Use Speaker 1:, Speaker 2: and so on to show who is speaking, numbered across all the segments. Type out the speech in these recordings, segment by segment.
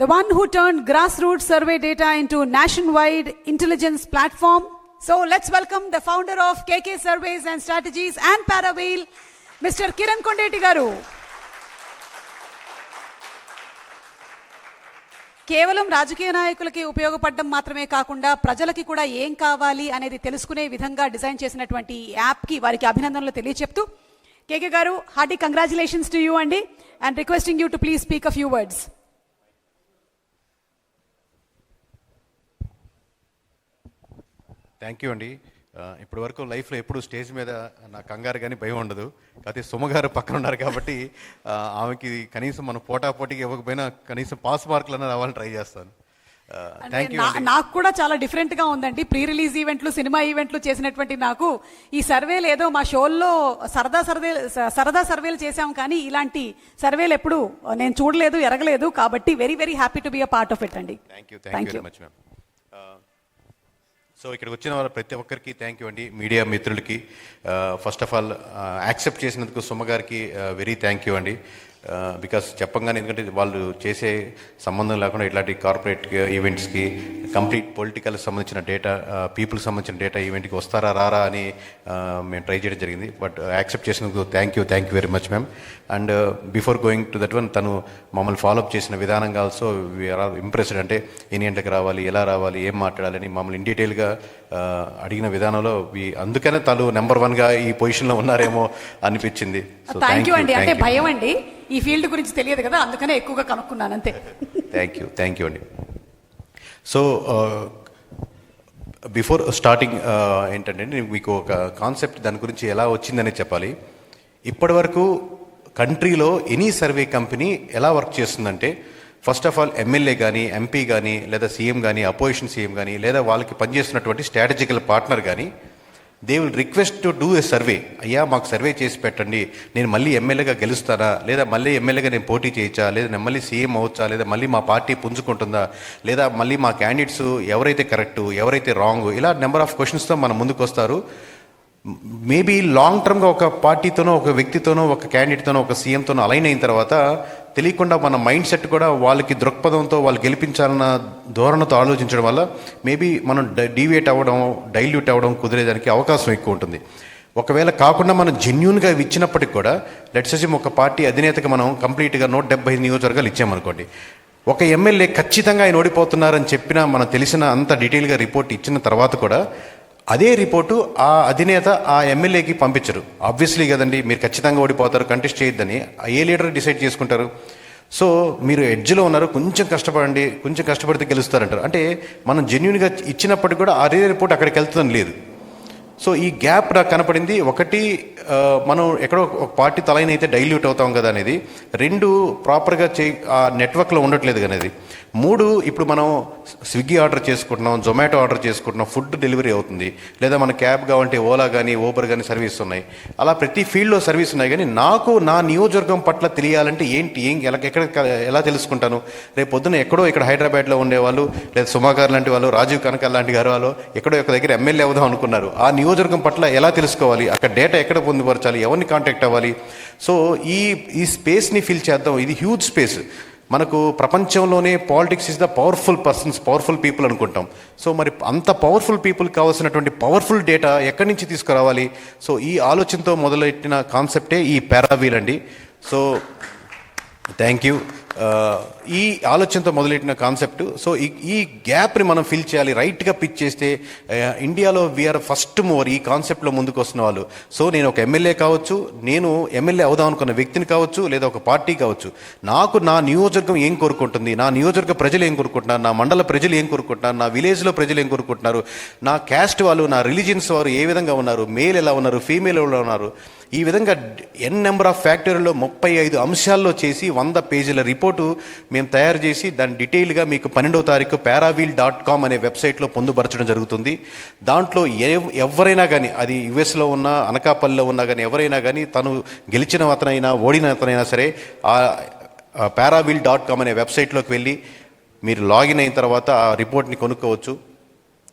Speaker 1: the one who turned grassroots survey data into nationwide intelligence platform. So let's welcome the founder of KK Surveys and Strategies and Parawheel, Mr. Kiran Kondeti garu. కేవలం రాజకీయ నాయకులకి ఉపయోగపడడం మాత్రమే కాకుండా ప్రజలకి కూడా ఏం కావాలి అనేది తెలుసుకునే విధంగా డిజైన్ చేసినటువంటి యాప్కి వారికి అభినందనలు తెలియచెప్తూ KK garu hearty congratulations to you అండి and requesting you to please speak a few words
Speaker 2: thank you అండి. ఇప్పటి వరకు లైఫ్లో ఎప్పుడు స్టేజ్ మీద నా కంగారు కానీ భయం ఉండదు. కాకపోతే సుమగారు పక్కన ఉన్నారు కాబట్టి ఆమెకి కనీసం మనం పోటా పోటీకి ఇవ్వకపోయినా కనీసం పాస్ మార్కులన్నా రావాలని ట్రై చేస్తాను.
Speaker 1: నాకు కూడా చాలా డిఫరెంట్గా ఉందండి. ప్రీ రిలీజ్ ఈవెంట్లు సినిమా ఈవెంట్లు చేసినటువంటి నాకు ఈ సర్వేలు ఏదో మా షోల్లో సరదా సర్వే సరదా సర్వేలు చేశాం కానీ ఇలాంటి సర్వేలు ఎప్పుడు నేను చూడలేదు ఎరగలేదు. కాబట్టి very very happy to be a part of it అండి.
Speaker 2: Thank you thank you much ma'am so ఇక్కడికి వచ్చిన వాళ్ళ ప్రతి ఒక్కరికి థ్యాంక్ యూ అండి. మీడియా మిత్రులకి ఫస్ట్ ఆఫ్ ఆల్ యాక్సెప్ట్ చేసినందుకు సుమ గారికి వెరీ థ్యాంక్ యూ అండి. బికాస్ చెప్పంగానే ఎందుకంటే వాళ్ళు చేసే సంబంధం లేకుండా ఇట్లాంటి కార్పొరేట్ ఈవెంట్స్కి కంప్లీట్ పొలిటికల్ సంబంధించిన డేటా పీపుల్ సంబంధించిన డేటా ఈవెంట్కి వస్తారా రారా అని మేము ట్రై చేయడం జరిగింది. బట్ యాక్సెప్ట్ చేసినందుకు thank you thank you very much ma'am and before going to that one తను మమ్మల్ని ఫాలోఅప్ చేసిన విధానంగా ఆల్సో ఇంప్రెస్డ్ అంటే ఎన్ని గంటలకు రావాలి ఎలా రావాలి ఏం మాట్లాడాలని మమ్మల్ని ఇన్ డీటెయిల్గా అడిగిన విధానంలో వి- అందుకనే తను నెంబర్ వన్గా ఈ పొజిషన్లో ఉన్నారేమో అనిపించింది.
Speaker 1: థ్యాంక్ యూ అండి. అంటే. భయం అండి. ఈ ఫీల్డ్ గురించి తెలియదు కదా అందుకనే ఎక్కువగా కనుక్కున్నాను అంతే
Speaker 2: థ్యాంక్ యూ థ్యాంక్ యూ అండి సో బిఫోర్ స్టార్టింగ్ ఏంటంటే నేను మీకు ఒక కాన్సెప్ట్ దాని గురించి ఎలా వచ్చిందని చెప్పాలి. ఇప్పటి వరకు కంట్రీలో ఎనీ సర్వే కంపెనీ ఎలా వర్క్ చేస్తుందంటే ఫస్ట్ ఆఫ్ ఆల్ ఎమ్మెల్యే కానీ ఎంపీ కానీ లేదా సీఎం కానీ అపోజిషన్ సీఎం కానీ లేదా వాళ్ళకి పనిచేస్తున్నటువంటి స్ట్రాటజికల్ పార్ట్నర్ కానీ they will request to do a survey అయ్యా మాకు సర్వే చేసి పెట్టండి. నేను మళ్ళీ ఎమ్మెల్యేగా గెలుస్తానా? లేదా మళ్ళీ ఎమ్మెల్యేగా నేను పోటీ చేయొచ్చా? లేదా నేను మళ్ళీ సీఎం అవచ్చా? లేదా మళ్ళీ మా పార్టీ పుంజుకుంటుందా? లేదా మళ్ళీ మా క్యాండిడేట్స్ ఎవరైతే కరెక్టు ఎవరైతే రాంగ్ ఇలా నెంబర్ ఆఫ్ క్వశ్చన్స్తో మన ముందుకు వస్తారు మేబీ లాంగ్ టర్మ్గా ఒక పార్టీతోనో ఒక వ్యక్తితోనో ఒక క్యాండిడేట్తోనో ఒక సీఎంతోనో అలైన్ అయిన తర్వాత తెలియకుండా మన మైండ్ సెట్ కూడా వాళ్ళకి దృక్పథంతో వాళ్ళు గెలిపించాలన్న ధోరణతో ఆలోచించడం వల్ల మేబీ మనం డీవియేట్ అవ్వడం డైల్యూట్ అవ్వడం కుదిరేదానికి అవకాశం ఎక్కువ ఉంటుంది. ఒకవేళ కాకుండా మనం జెన్యున్గా ఇచ్చినప్పటికి కూడా లెట్స్ ఒక పార్టీ అధినేతకి మనం కంప్లీట్గా నూట డెబ్బై నియోజకవర్గాలు ఇచ్చామనుకోండి ఒక ఎమ్మెల్యే ఖచ్చితంగా ఆయన ఓడిపోతున్నారని చెప్పినా మనం తెలిసిన అంత డీటెయిల్గా రిపోర్ట్ ఇచ్చిన తర్వాత కూడా అదే రిపోర్టు ఆ అధినేత ఆ ఎమ్మెల్యేకి పంపించరు. ఆబ్వియస్లీ కదండి మీరు ఖచ్చితంగా ఓడిపోతారు కంటెస్ట్ చేయొద్దని ఏ లీడర్ డిసైడ్ చేసుకుంటారు? సో మీరు ఎడ్జ్లో ఉన్నారు కొంచెం కష్టపడండి కొంచెం కష్టపడితే గెలుస్తారంటారు. అంటే మనం జెన్యున్గా ఇచ్చినప్పటికి కూడా అదే రిపోర్ట్ అక్కడికి వెళ్తుందని లేదు. సో ఈ గ్యాప్ నాకు కనపడింది ఒకటి మనం ఎక్కడో ఒక పార్టీ తలైన అయితే డైల్యూట్ అవుతాం కదా అనేది. రెండు ప్రాపర్గా చే ఆ నెట్వర్క్లో ఉండట్లేదు అనేది. మూడు ఇప్పుడు మనం స్విగ్గీ ఆర్డర్ చేసుకుంటున్నాం జొమాటో ఆర్డర్ చేసుకుంటున్నాం ఫుడ్ డెలివరీ అవుతుంది. లేదా మన క్యాబ్ కావాలంటే ఓలా కానీ ఊబర్ కానీ సర్వీస్ ఉన్నాయి. అలా ప్రతి ఫీల్డ్లో సర్వీస్ ఉన్నాయి. కానీ నాకు నా నియోజకవర్గం పట్ల తెలియాలంటే ఏంటి ఏం ఎలా ఎక్కడ ఎలా తెలుసుకుంటాను? రేపు పొద్దున ఎక్కడో ఇక్కడ హైదరాబాద్లో ఉండేవాళ్ళు లేదా సుమాగారు లాంటి వాళ్ళు రాజీవ్ కనకాల్ లాంటి గారు వాళ్ళు ఎక్కడో ఒక దగ్గర ఎమ్మెల్యే అవుదాం అనుకున్నారు. ఆ నియోజకవర్గం పట్ల ఎలా తెలుసుకోవాలి? అక్కడ డేటా ఎక్కడ పొందుపరచాలి ఎవరిని కాంటాక్ట్ అవ్వాలి. సో ఈ ఈ స్పేస్ని ఫిల్ చేద్దాం. ఇది హ్యూజ్ స్పేస్ మనకు ప్రపంచంలోనే politics is the powerful persons powerful people అనుకుంటాం. సో మరి అంత పవర్ఫుల్ పీపుల్ కావాల్సినటువంటి పవర్ఫుల్ డేటా ఎక్కడి నుంచి తీసుకురావాలి? సో ఈ ఆలోచనతో మొదలెట్టిన కాన్సెప్టే ఈ పారావీల్ అండి. సో థ్యాంక్ యూ ఈ ఆలోచనతో మొదలెట్టిన కాన్సెప్ట్. సో ఈ ఈ గ్యాప్ని మనం ఫిల్ చేయాలి రైట్గా పిచ్ చేస్తే ఇండియాలో వీఆర్ ఫస్ట్ మూవర్ ఈ కాన్సెప్ట్లో ముందుకు వస్తున్న వాళ్ళు. సో నేను ఒక ఎమ్మెల్యే కావచ్చు నేను ఎమ్మెల్యే అవుదాం అనుకున్న వ్యక్తిని కావచ్చు లేదా ఒక పార్టీ కావచ్చు నాకు నా నియోజకవర్గం ఏం కోరుకుంటుంది నా నియోజకవర్గ ప్రజలు ఏం కోరుకుంటున్నారు నా మండల ప్రజలు ఏం కోరుకుంటున్నారు నా విలేజ్లో ప్రజలు ఏం కోరుకుంటున్నారు నా క్యాస్ట్ వాళ్ళు నా రిలీజియన్స్ వారు ఏ విధంగా ఉన్నారు మేల్ ఎలా ఉన్నారు ఫీమేల్ ఎలా ఉన్నారు ఈ విధంగా ఎన్ నెంబర్ ఆఫ్ ఫ్యాక్టరీలో ముప్పై ఐదు అంశాల్లో చేసి వంద పేజీల రిపోర్టు మేము తయారు చేసి దాని డీటెయిల్గా మీకు పన్నెండవ తారీఖు పారావీల్ డాట్ కామ్ అనే వెబ్సైట్లో పొందుపరచడం జరుగుతుంది. దాంట్లో ఎవరైనా కానీ అది యుఎస్లో ఉన్న అనకాపల్లిలో ఉన్నా కానీ ఎవరైనా కానీ తను గెలిచిన అతనైనా ఓడిన అతనైనా సరే ఆ పారావీల్ డాట్ కామ్ అనే వెబ్సైట్లోకి వెళ్ళి మీరు లాగిన్ అయిన తర్వాత ఆ రిపోర్ట్ని కొనుక్కోవచ్చు.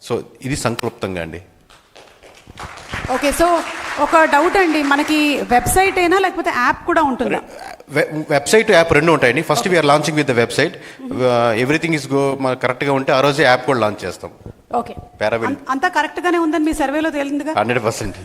Speaker 2: సో ఇది సంక్లుప్తంగా అండి.
Speaker 1: ఓకే సో ఒక డౌట్ అండి. మనకి వెబ్సైట్ అయినా లేకపోతే యాప్ కూడా ఉంటుందా?
Speaker 2: వెబ్సైట్ యాప్ రెండు ఉంటాయండి. First we're launching with the website everything is go కరెక్ట్గా ఉంటే ఆ రోజే యాప్ కూడా లాంచ్ చేస్తాం.
Speaker 1: ఓకే. అం- అంతా కరెక్ట్ గానే ఉందని మీ సర్వేలో తేలిందిగా?
Speaker 2: Hundred percent.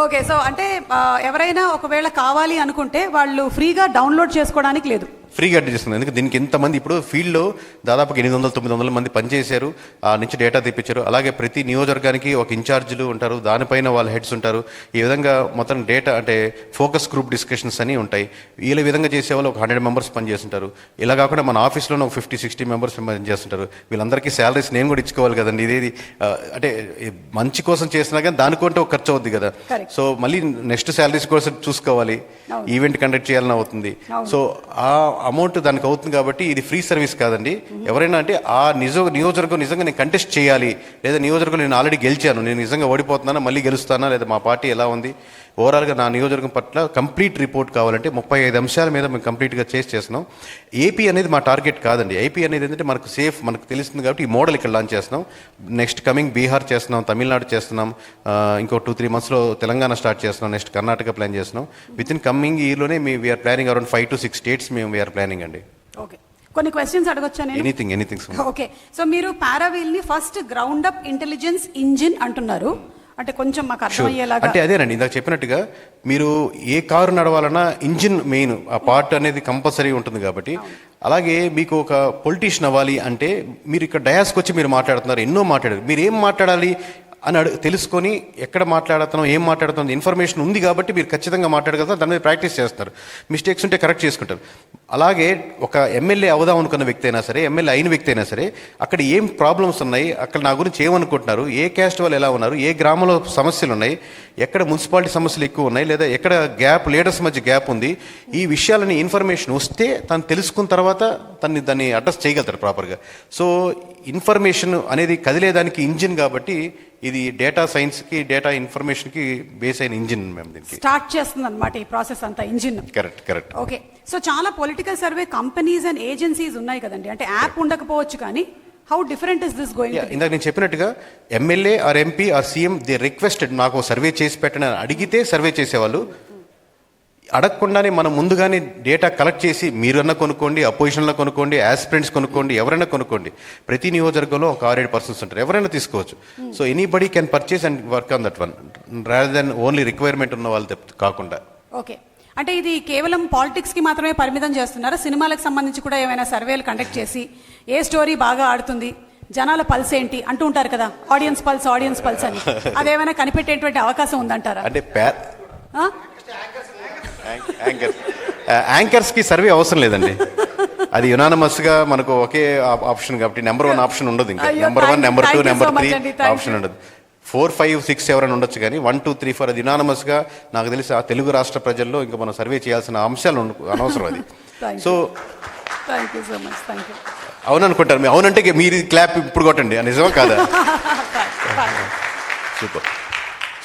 Speaker 1: ఓకే సో అంటే ఆ, ఎవరైనా ఒకవేళ కావాలి అనుకుంటే వాళ్ళు ఫ్రీగా డౌన్లోడ్ చేసుకోవడానికి లేదు.
Speaker 2: ఫ్రీగా అడ్డు చేస్తుంది ఎందుకంటే దీనికి ఇంతమంది ఇప్పుడు ఫీల్డ్లో దాదాపు ఎనిమిది వందల తొమ్మిది వందల మంది పనిచేశారు. ఆ నుంచి డేటా తెప్పించారు. అలాగే ప్రతి నియోజకవర్గానికి ఒక ఇన్ఛార్జీలు ఉంటారు. దానిపైన వాళ్ళ హెడ్స్ ఉంటారు. ఈ విధంగా మొత్తం డేటా అంటే ఫోకస్ గ్రూప్ డిస్కషన్స్ అని ఉంటాయి. వీళ్ళ విధంగా చేసే వాళ్ళు ఒక హండ్రెడ్ మెంబర్స్ పనిచేస్తుంటారు. ఇలా కాకుండా మన ఆఫీస్లోనే ఒక ఫిఫ్టీ సిక్స్టీ మెంబర్స్ పనిచేస్తుంటారు. వీళ్ళందరికీ శాలరీస్ నేను కూడా ఇచ్చుకోవాలి కదండి. ఇదేది అంటే మంచి కోసం చేసినా కానీ దానికంటే ఒక ఖర్చు అవుద్ది కదా. సో మళ్ళీ నెక్స్ట్ శాలరీస్ కోసం చూసుకోవాలి. ఈవెంట్ కండక్ట్ చేయాలని అవుతుంది. సో ఆ అమౌంట్ దానికి అవుతుంది కాబట్టి ఇది ఫ్రీ సర్వీస్ కాదండి. ఎవరైనా అంటే ఆ నిజ నియోజకవర్గం నిజంగా నేను కంటెస్ట్ చేయాలి లేదా నియోజకవర్గం నేను ఆల్రెడీ గెలిచాను నేను నిజంగా ఓడిపోతున్నానా మళ్ళీ గెలుస్తానా లేదా మా పార్టీ ఎలా ఉంది? ఓవరాల్గా నా నియోజకవర్గం పట్ల కంప్లీట్ రిపోర్ట్ కావాలంటే ముప్పై ఐదు అంశాల మీద మేము కంప్లీట్గా చేసి చేస్తున్నాం. ఏపీ అనేది మా టార్గెట్ కాదండి. ఏపీ అనేది ఏంటంటే మనకు సేఫ్ మనకు తెలుస్తుంది కాబట్టి ఈ మోడల్ ఇక్కడ లాంచ్ చేస్తున్నాం. నెక్స్ట్ కమింగ్ బీహార్ చేస్తున్నాం తమిళనాడు చేస్తున్నాం ఇంకో టూ త్రీ మంత్స్లో తెలంగాణ స్టార్ట్ చేస్తున్నాం నెక్స్ట్ కర్ణాటక ప్లాన్ చేస్తున్నాం. విత్ ఇన్ కమింగ్ ఇయర్లోనే మీ we're planning around five to six states మేము వీఆర్ ప్లానింగ్ అండి.
Speaker 1: ఓకే కొన్ని క్వశ్చన్స్ అడగొచ్చా నేను?
Speaker 2: ఎనీథింగ్ ఎనీథింగ్
Speaker 1: ఓకే సో మీరు పారావీల్ని first ground up intelligence engine అంటున్నారు. అంటే కొంచెం మాకు అర్థమయ్యేలాగా
Speaker 2: అంటే అదేనండి ఇందాక చెప్పినట్టుగా మీరు ఏ కారు నడవాలన్నా ఇంజిన్ మెయిన్ ఆ పార్ట్ అనేది కంపల్సరీ ఉంటుంది కాబట్టి. అలాగే మీకు ఒక పొలిటీషియన్ అవ్వాలి అంటే మీరు ఇక్కడ డయాస్కి వచ్చి మీరు మాట్లాడుతున్నారు ఎన్నో మాట్లాడారు. మీరు ఏం మాట్లాడాలి? అని అడు తెలుసుకొని ఎక్కడ మాట్లాడుతున్నాం ఏం మాట్లాడుతున్నాం ఇన్ఫర్మేషన్ ఉంది కాబట్టి మీరు ఖచ్చితంగా మాట్లాడగలుగుతారు దాని మీద ప్రాక్టీస్ చేస్తారు. మిస్టేక్స్ ఉంటే కరెక్ట్ చేసుకుంటారు. అలాగే ఒక ఎమ్మెల్యే అవుదాం అనుకున్న వ్యక్తి అయినా సరే ఎమ్మెల్యే అయిన వ్యక్తి అయినా సరే అక్కడ ఏం ప్రాబ్లమ్స్ ఉన్నాయి అక్కడ నా గురించి ఏమనుకుంటున్నారు ఏ క్యాస్ట్ వాళ్ళు ఎలా ఉన్నారు ఏ గ్రామంలో సమస్యలు ఉన్నాయి ఎక్కడ మున్సిపాలిటీ సమస్యలు ఎక్కువ ఉన్నాయి లేదా ఎక్కడ గ్యాప్ లీడర్స్ మధ్య గ్యాప్ ఉంది ఈ విషయాలని ఇన్ఫర్మేషన్ వస్తే తను తెలుసుకున్న తర్వాత తన్ని దాన్ని అడ్రస్ చేయగలుగుతారు ప్రాపర్గా. సో ఇన్ఫర్మేషన్ అనేది కదిలేదానికి ఇంజిన్ కాబట్టి ఇది డేటా సైన్స్కి డేటా ఇన్ఫర్మేషన్కి బేస్ అయిన ఇంజిన్ మేము దీనికి.
Speaker 1: స్టార్ట్ చేస్తుంది అనమాట ఈ ప్రాసెస్ అంతా engine
Speaker 2: correct correct
Speaker 1: okay so చాలా political survey companies and agencies ఉన్నాయి కదండి. అంటే యాప్ ఉండకపోవచ్చు కానీ how different is this going
Speaker 2: ఇందాక నేను చెప్పినట్టుగా MLA or MP or CM they requested నాకు సర్వే చేసి పెట్టండి అని అడిగితే సర్వే చేసేవాళ్ళు. అడగకుండానే మనం ముందుగానే డేటా కలెక్ట్ చేసి మీరన్నా కొనుక్కోండి అపోజిషన్లో కొనుక్కోండి ఆస్పిరెంట్స్ కొనుక్కోండి ఎవరైనా కొనుక్కోండి. ప్రతి నియోజకవర్గంలో ఒక ఆరేడు పర్సన్స్ ఉంటారు. ఎవరైనా తీసుకోవచ్చు. So anybody can purchase and work on that one rather than only requirement ఉన్న వాళ్ళు కాకుండా.
Speaker 1: ఓకే అంటే ఇది కేవలం పాలిటిక్స్కి మాత్రమే పరిమితం చేస్తున్నారా? సినిమాలకు సంబంధించి కూడా ఏమైనా సర్వేలు కండక్ట్ చేసి ఏ స్టోరీ బాగా ఆడుతుంది జనాల పల్స్ ఏంటి అంటూ ఉంటారు కదా? ఆడియన్స్ పల్స్ ఆడియన్స్ పల్స్ అని. అదేమైనా కనిపెట్టేటువంటి అవకాశం ఉందంటారా?
Speaker 2: అంటే? యాంకర్ యాంకర్స్కి సర్వే అవసరం లేదండి. అది యునానమస్గా మనకు ఒకే ఆప్- ఆప్షన్ కాబట్టి నెంబర్ వన్ ఆప్షన్ ఉండదు ఇంకా. Number one number two number three option. ఉండదు. ఫోర్ ఫైవ్ సిక్స్ ఎవరైనా ఉండొచ్చు కానీ వన్ టూ త్రీ ఫోర్ అది యునానమస్గా నాకు తెలిసి ఆ తెలుగు రాష్ట్ర ప్రజల్లో ఇంకా మనం సర్వే చేయాల్సిన అంశాలు అనవసరం అది. So
Speaker 1: thank you so much thank you
Speaker 2: అవుననుకుంటారు. మీ అవునంటే మీరు క్లాప్ ఇప్పుడు కొట్టండి. నిజమా కాదా? సూపర్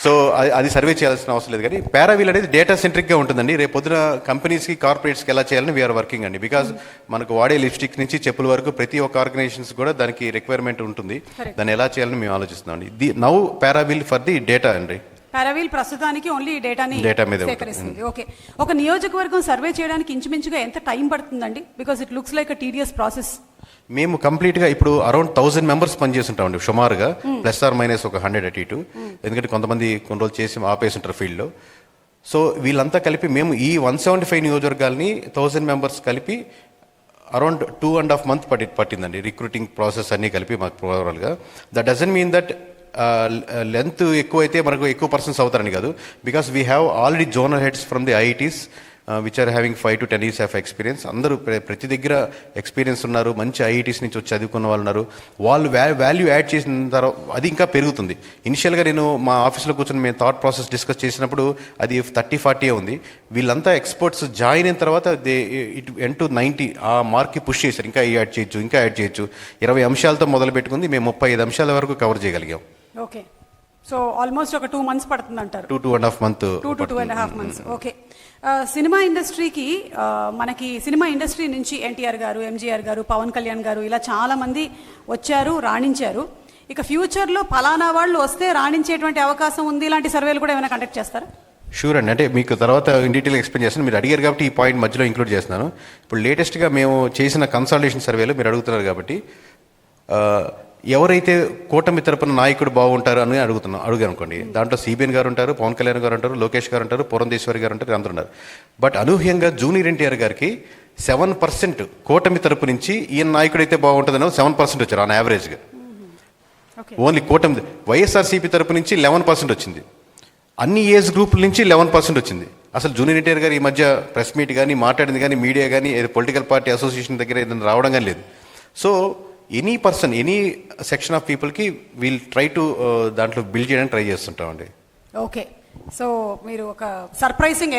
Speaker 2: సో అది అది సర్వే చేయాల్సిన అవసరం లేదు. కానీ పారావీల్ అనేది డేటా సెంట్రిక్గా ఉంటుందండి. రేపు పొద్దున కంపెనీస్కి కార్పొరేట్స్కి ఎలా చేయాలని వీఆర్ వర్కింగ్ అండి. బికాజ్ మనకు వాడే లిప్స్టిక్ నుంచి చెప్పుల వరకు ప్రతి ఒక్క ఆర్గనైజేషన్స్ కూడా దానికి రిక్వైర్మెంట్ ఉంటుంది. దాన్ని ఎలా చేయాలని మేము ఆలోచిస్తున్నాం అండి. ది నౌ పారావీల్ ఫర్ ది డేటా అండి.
Speaker 1: పారావీల్ ప్రస్తుతానికి ఓన్లీ డేటాని
Speaker 2: Data మీదే.
Speaker 1: సేకరిస్తుంది. ఓకే ఒక నియోజకవర్గం సర్వే చేయడానికి ఇంచుమించుగా ఎంత టైం పడుతుందండి? Because it looks like TDS process
Speaker 2: మేము కంప్లీట్గా ఇప్పుడు అరౌండ్ థౌసండ్ మెంబర్స్ పనిచేస్తుంటామండి సుమారుగా ప్లస్ ఆర్ మైనస్ ఒక హండ్రెడ్ అటు ఇటు. ఎందుకంటే కొంతమంది కొన్ని రోజులు చేసి ఆపేస్తుంటారు ఫీల్డ్లో. సో వీళ్ళంతా కలిపి మేము ఈ వన్ సెవెంటీ ఫైవ్ నియోజకవర్గాల్ని థౌసండ్ మెంబర్స్ కలిపి around two and half month పట్టి పట్టిందండి. రిక్రూటింగ్ ప్రాసెస్ అన్నీ కలిపి మాకు ఓవరాల్గా. That doesn't mean that length ఎక్కువ అయితే మనకు ఎక్కువ పర్సన్స్ అవుతారని కాదు. Because we have already zonal heads from the IITs which are having five to ten years of experience అందరూ ప్ర- ప్రతి దగ్గర ఎక్స్పీరియన్స్ ఉన్నారు మంచి ఐఐటీస్ నుంచి వచ్చి చదువుకున్న వాళ్ళు ఉన్నారు. వాళ్ళు వ్యా వాల్యూ యాడ్ చేసిన తర్వాత అది ఇంకా పెరుగుతుంది. ఇనిషియల్గా నేను మా ఆఫీస్లో కూర్చొని మేము థాట్ ప్రాసెస్ డిస్కస్ చేసినప్పుడు అది థర్టీ ఫార్టీ ఉంది. వీళ్ళంతా ఎక్స్పర్ట్స్ జాయిన్ అయిన తర్వాత they it in to ninety ఆ మార్క్కి పుష్ చేశారు. ఇంకా యాడ్ చేయొచ్చు ఇంకా యాడ్ చేయొచ్చు. ఇరవై అంశాలతో మొదలు పెట్టుకుంది. మేము ముప్పై ఐదు అంశాల వరకు కవర్ చేయగలిగాం.
Speaker 1: ఓకే సో ఆల్మోస్ట్ ఒక టూ మంత్స్ పడుతుంది అంటారు
Speaker 2: two two and half month
Speaker 1: two to two and half months okay cinema ఇండస్ట్రీకి మనకి సినిమా ఇండస్ట్రీ నుంచి ఎన్టీఆర్ గారు ఎంజీఆర్ గారు పవన్ కళ్యాణ్ గారు ఇలా చాలామంది వచ్చారు రాణించారు. ఇక ఫ్యూచర్లో పలానా వాళ్ళు వస్తే రాణించేటువంటి అవకాశం ఉంది ఇలాంటి సర్వేలు కూడా ఏమైనా కండక్ట్ చేస్తారా?
Speaker 2: షూర్ అండి. అంటే మీకు తర్వాత ఇన్ డీటెయిల్ ఎక్స్ప్లెయిన్ చేస్తాను. మీరు అడిగారు కాబట్టి ఈ పాయింట్ మధ్యలో ఇంక్లూడ్ చేస్తున్నాను. ఇప్పుడు లేటెస్ట్గా మేము చేసిన కన్సల్టేషన్ సర్వేలో మీరు అడుగుతున్నారు కాబట్టి ఎవరైతే కూటమి తరపున నాయకుడు బాగుంటారు అని అడుగుతున్నాం అడుగు అనుకోండి. దాంట్లో సిబిఎన్ గారు ఉంటారు పవన్ కళ్యాణ్ గారు ఉంటారు లోకేష్ గారు ఉంటారు పురంధేశ్వరి గారు ఉంటారు అందరూ ఉన్నారు. బట్ అనూహ్యంగా జూనియర్ ఎన్టీఆర్ గారికి సెవెన్ పర్సెంట్ కూటమి తరపు నుంచి ఈయన నాయకుడు అయితే బాగుంటుందని సెవెన్ పర్సెంట్ వచ్చారు ఆన్ యావరేజ్గా ఓన్లీ కూటమి వైఎస్ఆర్సీపీ తరపు నుంచి లెవెన్ పర్సెంట్ వచ్చింది. అన్ని ఏజ్ గ్రూపుల నుంచి లెవెన్ పర్సెంట్ వచ్చింది. అసలు జూనియర్ ఎన్టీఆర్ గారు ఈ మధ్య ప్రెస్ మీట్ కానీ మాట్లాడింది కానీ మీడియా కానీ ఏదో పొలిటికల్ పార్టీ అసోసియేషన్ దగ్గర ఏదైనా రావడం కానీ లేదు. So any person any section of పీపుల్కి వీల్ ట్రై టు uh, దాంట్లో బిల్డ్ చేయడానికి ట్రై చేస్తుంటామండి.
Speaker 1: ఓకే. సో మీరు ఒక సర్ప్రైజింగ్